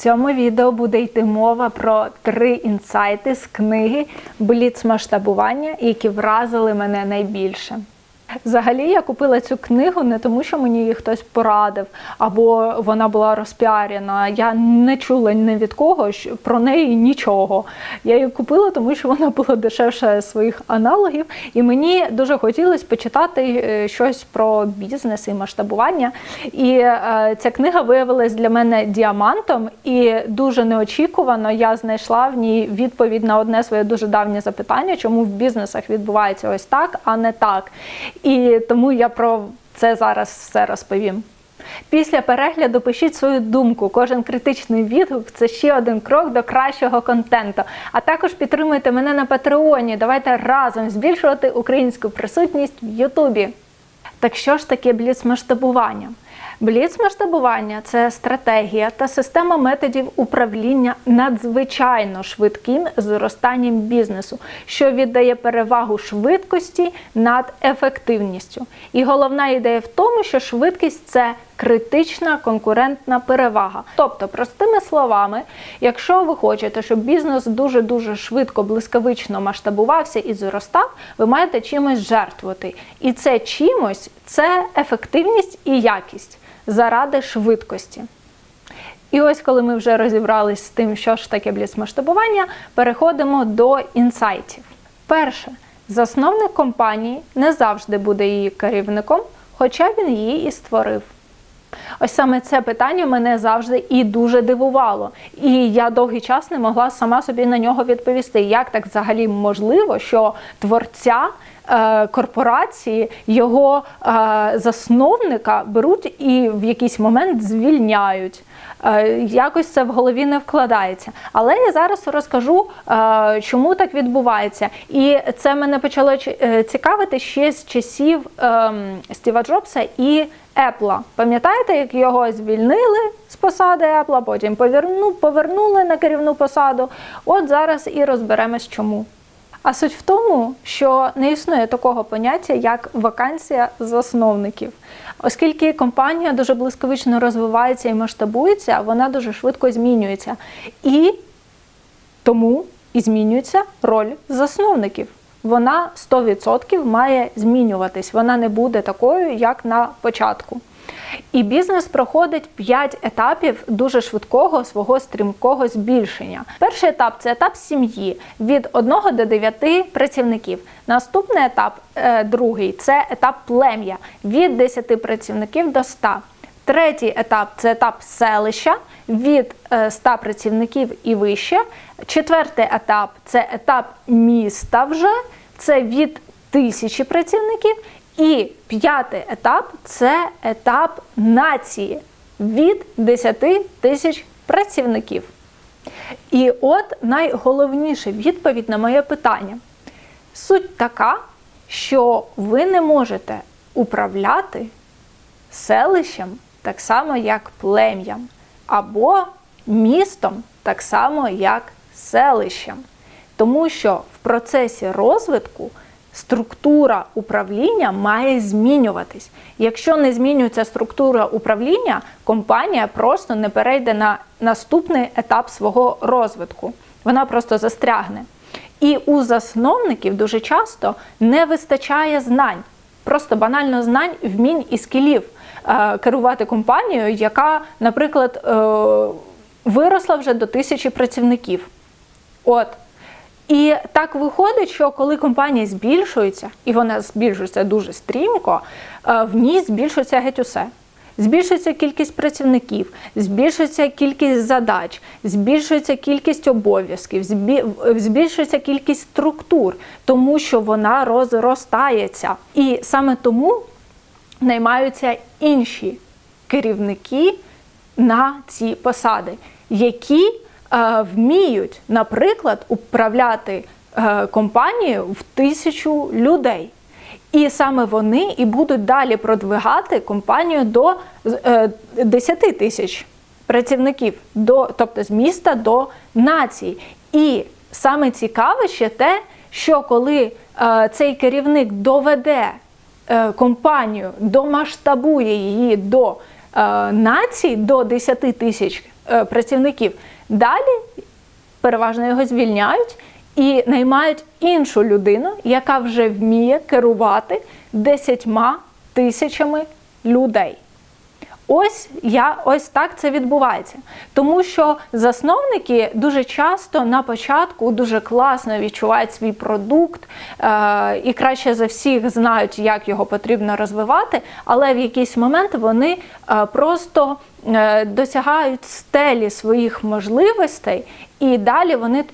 цьому відео буде йти мова про три інсайти з книги Бліц масштабування, які вразили мене найбільше. Взагалі я купила цю книгу не тому, що мені її хтось порадив, або вона була розпіарена. Я не чула ні від кого про неї нічого. Я її купила, тому що вона була дешевше своїх аналогів, і мені дуже хотілося почитати е, щось про бізнес і масштабування. І е, ця книга виявилась для мене діамантом, і дуже неочікувано я знайшла в ній відповідь на одне своє дуже давнє запитання, чому в бізнесах відбувається ось так, а не так. І тому я про це зараз все розповім. Після перегляду пишіть свою думку. Кожен критичний відгук це ще один крок до кращого контенту. А також підтримуйте мене на Патреоні. Давайте разом збільшувати українську присутність в Ютубі. Так що ж таке бліц-масштабування? Бліц-масштабування – це стратегія та система методів управління надзвичайно швидким зростанням бізнесу, що віддає перевагу швидкості над ефективністю. І головна ідея в тому, що швидкість це критична конкурентна перевага. Тобто, простими словами, якщо ви хочете, щоб бізнес дуже дуже швидко, блискавично масштабувався і зростав, ви маєте чимось жертвувати. І це чимось це ефективність і якість заради швидкості. І ось, коли ми вже розібрались з тим, що ж таке бліцмасштабування, переходимо до інсайтів. Перше, засновник компанії не завжди буде її керівником, хоча він її і створив. Ось саме це питання мене завжди і дуже дивувало. І я довгий час не могла сама собі на нього відповісти. Як так взагалі можливо, що творця корпорації, його е, засновника беруть і в якийсь момент звільняють? Е, якось це в голові не вкладається. Але я зараз розкажу, е, чому так відбувається. І це мене почало е, цікавити ще з часів ем, Стіва Джобса і Apple. Пам'ятаєте, як його звільнили з посади Apple, потім поверну, повернули на керівну посаду. От зараз і розберемось, чому. А суть в тому, що не існує такого поняття, як вакансія засновників. Оскільки компанія дуже блискавично розвивається і масштабується, вона дуже швидко змінюється. І тому і змінюється роль засновників. Вона 100% має змінюватись. Вона не буде такою, як на початку. І бізнес проходить 5 етапів дуже швидкого свого стрімкого збільшення. Перший етап це етап сім'ї від 1 до 9 працівників. Наступний етап, е, другий, це етап плем'я від 10 працівників до 100. Третій етап це етап селища від е, 100 працівників і вище. Четвертий етап це етап міста вже, це від тисячі працівників. І п'ятий етап це етап нації від 10 тисяч працівників. І от найголовніша відповідь на моє питання. Суть така, що ви не можете управляти селищем так само, як плем'ям, або містом так само, як селищем. Тому що в процесі розвитку структура управління має змінюватись. Якщо не змінюється структура управління, компанія просто не перейде на наступний етап свого розвитку. Вона просто застрягне. І у засновників дуже часто не вистачає знань, просто банально знань, вмінь і скілів е, керувати компанією, яка, наприклад, е, виросла вже до тисячі працівників. От. І так виходить, що коли компанія збільшується, і вона збільшується дуже стрімко, е, в ній збільшується геть усе. Збільшується кількість працівників, збільшується кількість задач, збільшується кількість обов'язків, збільшується кількість структур, тому що вона розростається. І саме тому наймаються інші керівники на ці посади, які вміють, наприклад, управляти е, компанією в тисячу людей. І саме вони і будуть далі продвигати компанію до е, 10 тисяч працівників, до, тобто з міста до нації. І саме цікаве ще те, що коли е, цей керівник доведе е, компанію, домасштабує її до е, націй, до 10 тисяч е, працівників. Далі переважно його звільняють і наймають іншу людину, яка вже вміє керувати десятьма тисячами людей. Ось я ось так це відбувається. Тому що засновники дуже часто на початку дуже класно відчувають свій продукт е- і краще за всіх знають, як його потрібно розвивати, але в якийсь момент вони е просто е досягають стелі своїх можливостей, і далі вони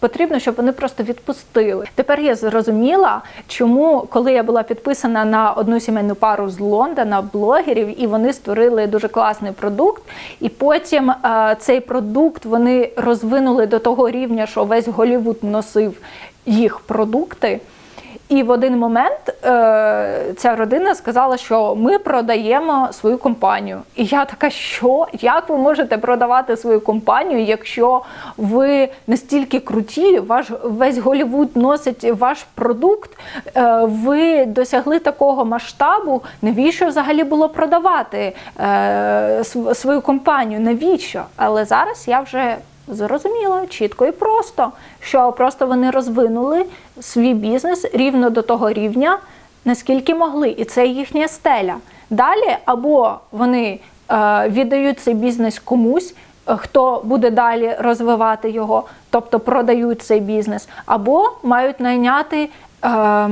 Потрібно, щоб вони просто відпустили. Тепер я зрозуміла, чому, коли я була підписана на одну сімейну пару з Лондона, блогерів, і вони створили дуже класний продукт. І потім е, цей продукт вони розвинули до того рівня, що весь Голівуд носив їх продукти. І в один момент е, ця родина сказала, що ми продаємо свою компанію. І я така, що як ви можете продавати свою компанію, якщо ви настільки круті, ваш весь Голівуд носить ваш продукт, е, ви досягли такого масштабу, навіщо взагалі було продавати е, свою компанію? Навіщо? Але зараз я вже Зрозуміло, чітко і просто, що просто вони розвинули свій бізнес рівно до того рівня, наскільки могли, і це їхня стеля. Далі або вони е, віддають цей бізнес комусь, е, хто буде далі розвивати його, тобто продають цей бізнес, або мають найняти е,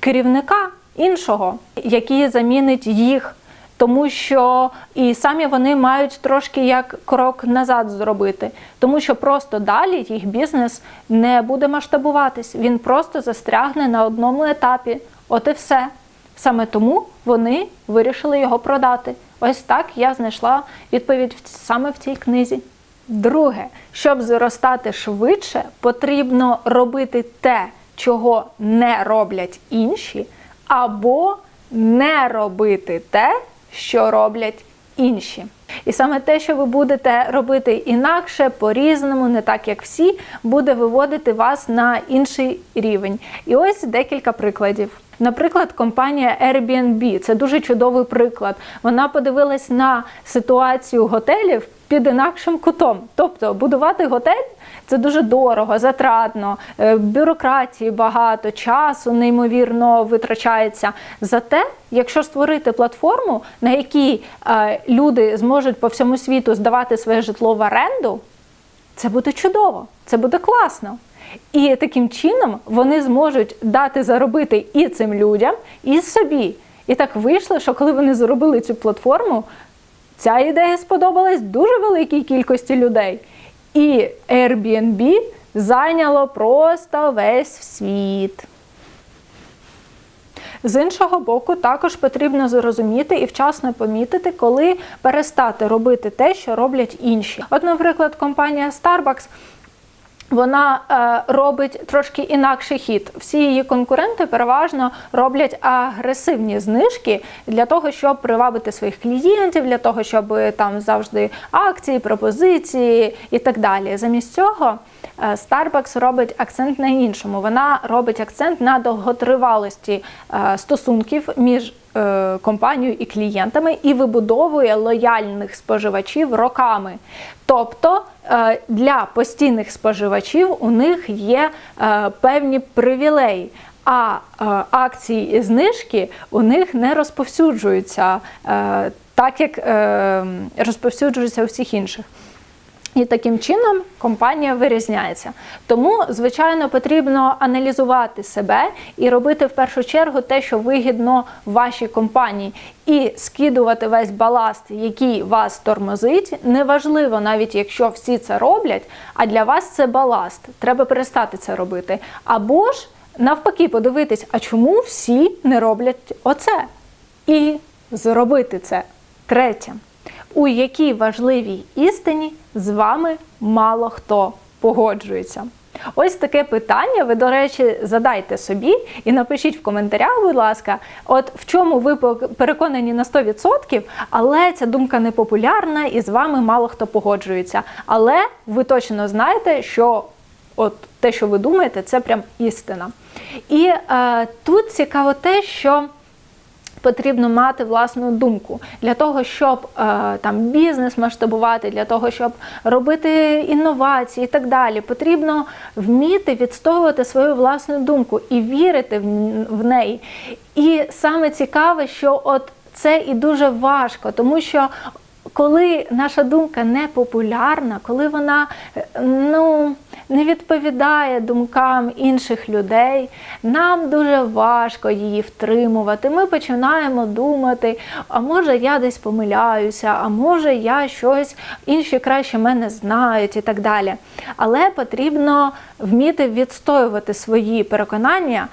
керівника іншого, який замінить їх тому що і самі вони мають трошки як крок назад зробити, тому що просто далі їх бізнес не буде масштабуватись, він просто застрягне на одному етапі. От і все. Саме тому вони вирішили його продати. Ось так я знайшла відповідь саме в цій книзі. Друге, щоб зростати швидше, потрібно робити те, чого не роблять інші, або не робити те, що роблять інші. І саме те, що ви будете робити інакше, по-різному, не так як всі, буде виводити вас на інший рівень. І ось декілька прикладів. Наприклад, компанія Airbnb це дуже чудовий приклад. Вона подивилась на ситуацію готелів під інакшим кутом. Тобто будувати готель це дуже дорого, затратно, е, бюрократії багато, часу неймовірно витрачається. Зате, якщо створити платформу, на якій е, люди зможуть по всьому світу здавати своє житло в оренду, це буде чудово, це буде класно. І таким чином вони зможуть дати заробити і цим людям, і собі. І так вийшло, що коли вони зробили цю платформу, ця ідея сподобалась дуже великій кількості людей. І Airbnb зайняло просто весь світ. З іншого боку, також потрібно зрозуміти і вчасно помітити, коли перестати робити те, що роблять інші. От, наприклад, компанія Starbucks вона е, робить трошки інакший хід. Всі її конкуренти переважно роблять агресивні знижки для того, щоб привабити своїх клієнтів, для того, щоб там завжди акції, пропозиції і так далі. Замість цього е, Starbucks робить акцент на іншому. Вона робить акцент на довготривалості е, стосунків між е, компанією і клієнтами і вибудовує лояльних споживачів роками. Тобто Е, для постійних споживачів у них є е, певні привілеї. А е, акції і знижки у них не розповсюджуються так, як розповсюджуються у всіх інших. І таким чином компанія вирізняється. Тому, звичайно, потрібно аналізувати себе і робити в першу чергу те, що вигідно вашій компанії, і скидувати весь баласт, який вас тормозить. Неважливо, навіть якщо всі це роблять, а для вас це баласт. Треба перестати це робити. Або ж навпаки, подивитись, а чому всі не роблять оце? І зробити це. Третє у якій важливій істині з вами мало хто погоджується. Ось таке питання. Ви, до речі, задайте собі і напишіть в коментарях, будь ласка, от в чому ви переконані на 100%, але ця думка не популярна і з вами мало хто погоджується. Але ви точно знаєте, що от те, що ви думаєте, це прям істина. І е, тут цікаво те, що потрібно мати власну думку для того, щоб е, там бізнес масштабувати, для того, щоб робити інновації і так далі. Потрібно вміти відстоювати свою власну думку і вірити в, неї. І саме цікаве, що от це і дуже важко, тому що коли наша думка не популярна, коли вона е, ну, не відповідає думкам інших людей, нам дуже важко її втримувати. Ми починаємо думати, а може я десь помиляюся, а може я щось інші краще мене знають і так далі. Але потрібно вміти відстоювати свої переконання.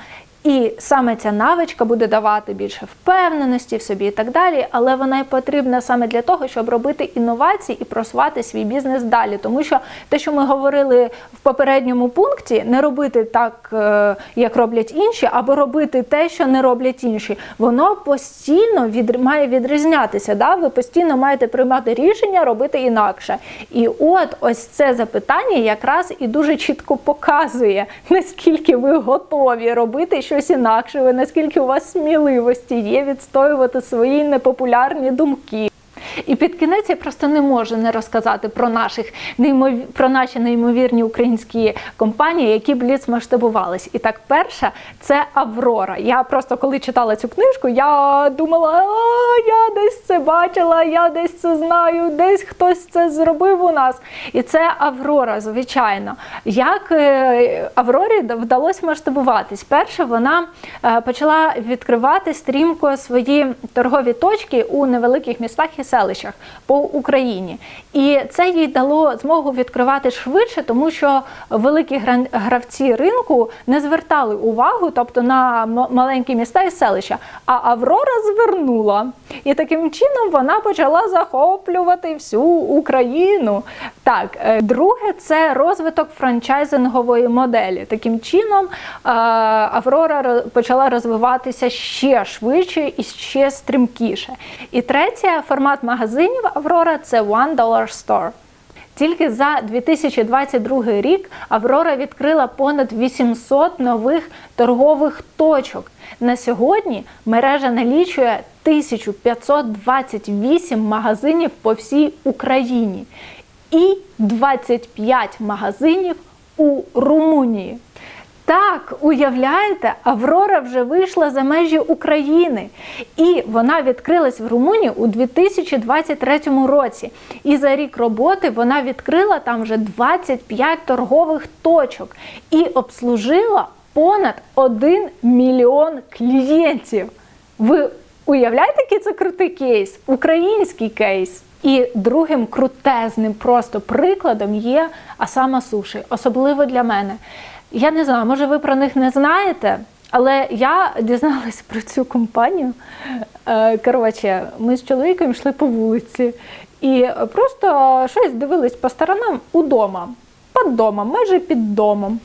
І саме ця навичка буде давати більше впевненості в собі і так далі, але вона й потрібна саме для того, щоб робити інновації і просувати свій бізнес далі. Тому що те, що ми говорили в попередньому пункті, не робити так, е, як роблять інші, або робити те, що не роблять інші, воно постійно від, має відрізнятися. Да? Ви постійно маєте приймати рішення робити інакше. І от ось це запитання якраз і дуже чітко показує, наскільки ви готові робити щось щось інакше, ви наскільки у вас сміливості є відстоювати свої непопулярні думки. І під кінець я просто не можу не розказати про наших про наші неймовірні українські компанії, які бліц масштабувались. І так, перша це Аврора. Я просто коли читала цю книжку, я думала, а я десь це бачила, я десь це знаю, десь хтось це зробив у нас. І це Аврора, звичайно. Як е, Аврорі вдалося масштабуватись? Перше, вона е, почала відкривати стрімко свої торгові точки у невеликих містах і селищах по Україні. І це їй дало змогу відкривати швидше, тому що великі гравці ринку не звертали увагу, тобто на маленькі міста і селища. А Аврора звернула. І таким чином вона почала захоплювати всю Україну. Так, е, друге, це розвиток франчайзингової моделі. Таким чином е, Аврора почала розвиватися ще швидше і ще стрімкіше. І третє, формат магазинів Аврора це One Dollar Store. Тільки за 2022 рік Аврора відкрила понад 800 нових торгових точок. На сьогодні мережа налічує 1528 магазинів по всій Україні і 25 магазинів у Румунії. Так, уявляєте, Аврора вже вийшла за межі України, і вона відкрилась в Румунії у 2023 році. І за рік роботи вона відкрила там вже 25 торгових точок і обслужила понад 1 мільйон клієнтів. Ви уявляєте, який це крутий кейс? Український кейс. І другим крутезним просто прикладом є Асама Суші, особливо для мене. Я не знаю, може ви про них не знаєте, але я дізналась про цю компанію. Е, коротше, ми з чоловіком йшли по вулиці і просто щось дивились по сторонам удома під домом, майже під домом.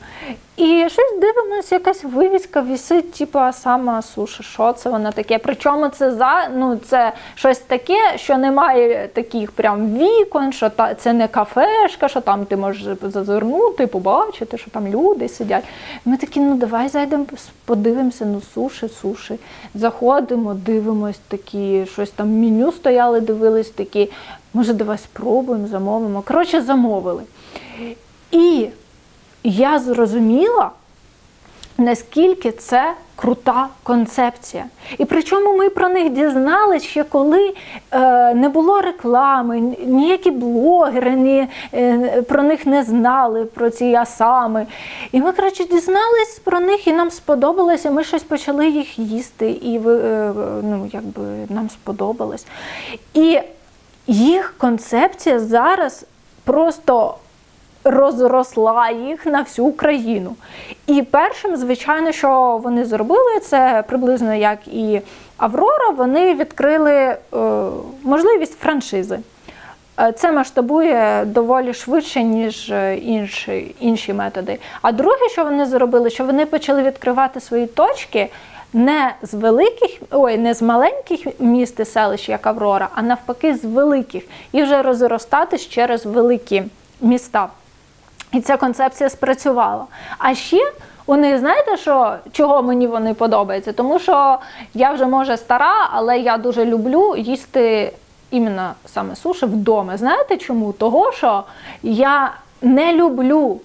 І щось дивимося, якась вивіска висить, типу сама суші. Що це воно таке? Причому це за ну це щось таке, що немає таких прям вікон, що та це не кафешка, що там ти можеш зазирнути, побачити, що там люди сидять. Ми такі, ну давай зайдемо, подивимося, ну суші, суші. Заходимо, дивимось такі, щось там меню стояли, дивились такі. Може, давай спробуємо, замовимо. Коротше, замовили. І я зрозуміла, наскільки це крута концепція. І причому ми про них дізналися ще коли е, не було реклами, ніякі блогери ні, е, про них не знали, про ці асами. І ми, коротше, дізнались про них, і нам сподобалося. Ми щось почали їх їсти, і е, ну, якби нам сподобалось. І їх концепція зараз просто розросла їх на всю Україну. І першим, звичайно, що вони зробили, це приблизно як і Аврора, вони відкрили е, можливість франшизи. Е, це масштабує доволі швидше, ніж е, інші інші методи. А друге, що вони зробили, що вони почали відкривати свої точки не з великих, ой, не з маленьких міст і селищ, як Аврора, а навпаки, з великих, і вже розростатись через великі міста. І ця концепція спрацювала. А ще Вони знаєте, що чого мені вони подобаються? Тому що я вже може стара, але я дуже люблю їсти іменно саме суші вдома. Знаєте чому? Того, що я не люблю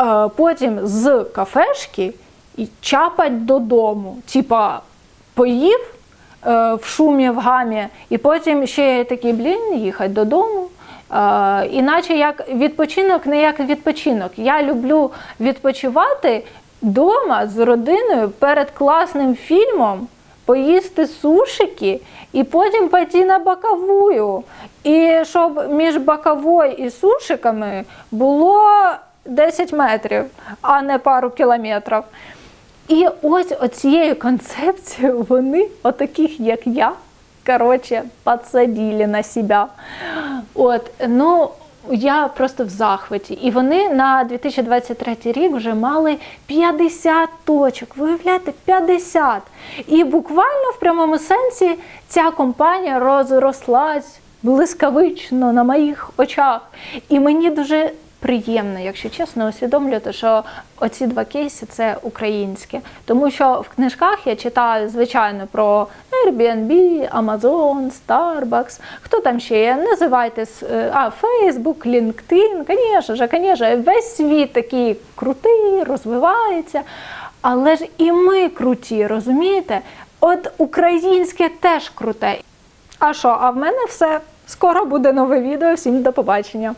е, потім з кафешки і чапать додому. Типа поїв е, в шумі, в гамі, і потім ще такий, блін, їхати додому. Е, іначе як відпочинок, не як відпочинок. Я люблю відпочивати вдома з родиною перед класним фільмом, поїсти сушики і потім пойти на боковую. І щоб між боковою і сушиками було 10 метрів, а не пару кілометрів. І ось оцією концепцією вони, отаких як я, коротше, подсадили на себе. От, ну, я просто в захваті. І вони на 2023 рік вже мали 50 точок. Виявляєте, 50. І буквально в прямому сенсі ця компанія розрослась блискавично на моїх очах. І мені дуже приємно, якщо чесно, усвідомлювати, що оці два кейси це українське. Тому що в книжках я читаю, звичайно, про Airbnb, Amazon, Starbucks, хто там ще є, називайте, е, а, Facebook, LinkedIn, звісно звісно, весь світ такий крутий, розвивається. Але ж і ми круті, розумієте? От українське теж круте. А що, а в мене все. Скоро буде нове відео. Всім до побачення.